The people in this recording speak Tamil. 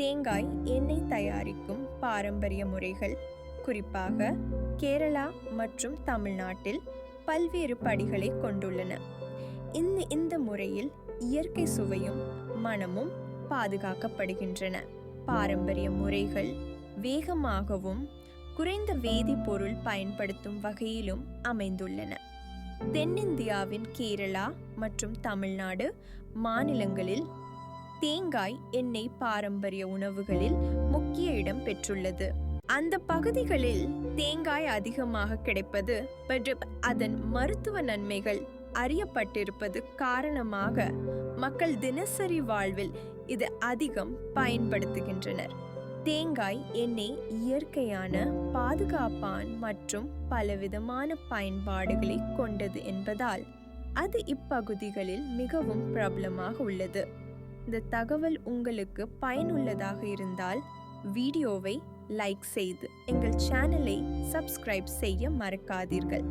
தேங்காய் எண்ணெய் தயாரிக்கும் பாரம்பரிய முறைகள் குறிப்பாக கேரளா மற்றும் தமிழ்நாட்டில் பல்வேறு படிகளை கொண்டுள்ளன. இந்த இந்த முறையில் இயற்கை சுவையும் மனமும் பாதுகாக்கப்படுகின்றன. பாரம்பரிய முறைகள் வேகமாகவும் குறைந்த வேதிப்பொருள் பயன்படுத்தும் வகையிலும் அமைந்துள்ளன. தென்னிந்தியாவின் கேரளா மற்றும் தமிழ்நாடு மாநிலங்களில் தேங்காய் எண்ணெய் பாரம்பரிய உணவுகளில் முக்கிய இடம் பெற்றுள்ளது. அந்த பகுதிகளில் தேங்காய் அதிகமாக கிடைப்பது மற்றும் அதன் மருத்துவ நன்மைகள் அறியப்பட்டிருப்பது காரணமாக மக்கள் தினசரி வாழ்வில் இது அதிகம் பயன்படுத்துகின்றனர். தேங்காய் எண்ணெய் இயற்கையான பாதுகாப்பான் மற்றும் பலவிதமான பயன்பாடுகளை கொண்டது என்பதால் அது இப்பகுதிகளில் மிகவும் பிரபலமாக உள்ளது. இந்த தகவல் உங்களுக்கு பயனுள்ளதாக இருந்தால் வீடியோவை லைக் செய்து எங்கள் சேனலை சப்ஸ்கிரைப் செய்ய மறக்காதீர்கள்.